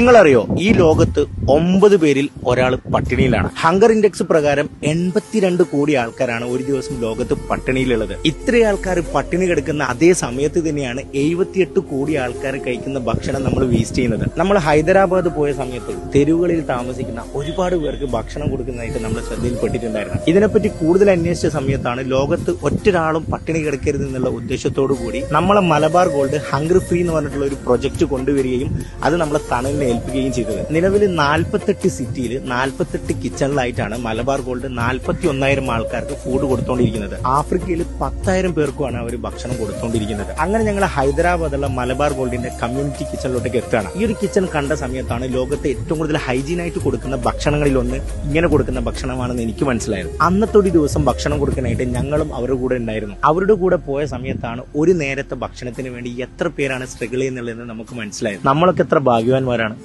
നിങ്ങളറിയോ ഈ ലോകത്ത് ഒമ്പത് പേരിൽ ഒരാൾ പട്ടിണിയിലാണ്. ഹങ്കർ ഇൻഡെക്സ് പ്രകാരം എൺപത്തിരണ്ട് കോടി ആൾക്കാരാണ് ഒരു ദിവസം ലോകത്ത് പട്ടിണിയിലുള്ളത്. ഇത്രയും ആൾക്കാർ പട്ടിണി കിടക്കുന്ന അതേ സമയത്ത് തന്നെയാണ് എഴുപത്തിയെട്ട് കോടി ആൾക്കാർ കഴിക്കുന്ന ഭക്ഷണം നമ്മൾ വേസ്റ്റ് ചെയ്യുന്നത്. നമ്മൾ ഹൈദരാബാദ് പോയ സമയത്ത് തെരുവുകളിൽ താമസിക്കുന്ന ഒരുപാട് പേർക്ക് ഭക്ഷണം കൊടുക്കുന്നതായിട്ട് നമ്മൾ ശ്രദ്ധയിൽപ്പെട്ടിട്ടുണ്ടായിരുന്നു. ഇതിനെപ്പറ്റി കൂടുതൽ അന്വേഷിച്ച സമയത്താണ് ലോകത്ത് ഒറ്റൊരാളും പട്ടിണി കിടക്കരുത് എന്നുള്ള ഉദ്ദേശത്തോടു കൂടി നമ്മളെ മലബാർ ഗോൾഡ് ഹങ്കർ ഫ്രീ എന്ന് പറഞ്ഞിട്ടുള്ള ഒരു പ്രൊജക്ട് കൊണ്ടുവരികയും അത് നമ്മളെ തണലിനെ ഏൽപ്പിക്കുകയും ചെയ്തത്. നിലവിൽ നാൽപ്പത്തെട്ട് സിറ്റിയിൽ നാൽപ്പത്തെട്ട് കിച്ചണിലായിട്ടാണ് മലബാർ ഗോൾഡ് നാൽപ്പത്തി ഒന്നായിരം ആൾക്കാർക്ക് ഫുഡ് കൊടുത്തോണ്ടിരിക്കുന്നത്. ആഫ്രിക്കയിൽ പത്തായിരം പേർക്കുമാണ് അവർ ഭക്ഷണം കൊടുത്തോണ്ടിരിക്കുന്നത്. അങ്ങനെ ഞങ്ങൾ ഹൈദരാബാദുള്ള മലബാർ ഗോൾഡിന്റെ കമ്മ്യൂണിറ്റി കിച്ചണിലോട്ടേക്ക് എത്തുകയാണ്. ഈ ഒരു കിച്ചൺ കണ്ട സമയത്താണ് ലോകത്തെ ഏറ്റവും കൂടുതൽ ഹൈജീൻ ആയിട്ട് കൊടുക്കുന്ന ഭക്ഷണങ്ങളിൽ ഒന്ന് ഇങ്ങനെ കൊടുക്കുന്ന ഭക്ഷണമാണെന്ന് എനിക്ക് മനസ്സിലായത്. അന്നത്തെ ഒരു ദിവസം ഭക്ഷണം കൊടുക്കാനായിട്ട് ഞങ്ങളും അവരുടെ കൂടെ ഉണ്ടായിരുന്നു. അവരുടെ കൂടെ പോയ സമയത്താണ് ഒരു നേരത്തെ ഭക്ഷണത്തിന് വേണ്ടി എത്ര പേരാണ് സ്ട്രഗിൾ ചെയ്യുന്നുള്ളതെന്ന് നമുക്ക് മനസ്സിലായത്. നമ്മളൊക്കെ എത്ര ഭാഗ്യവാന്മാരാണ്.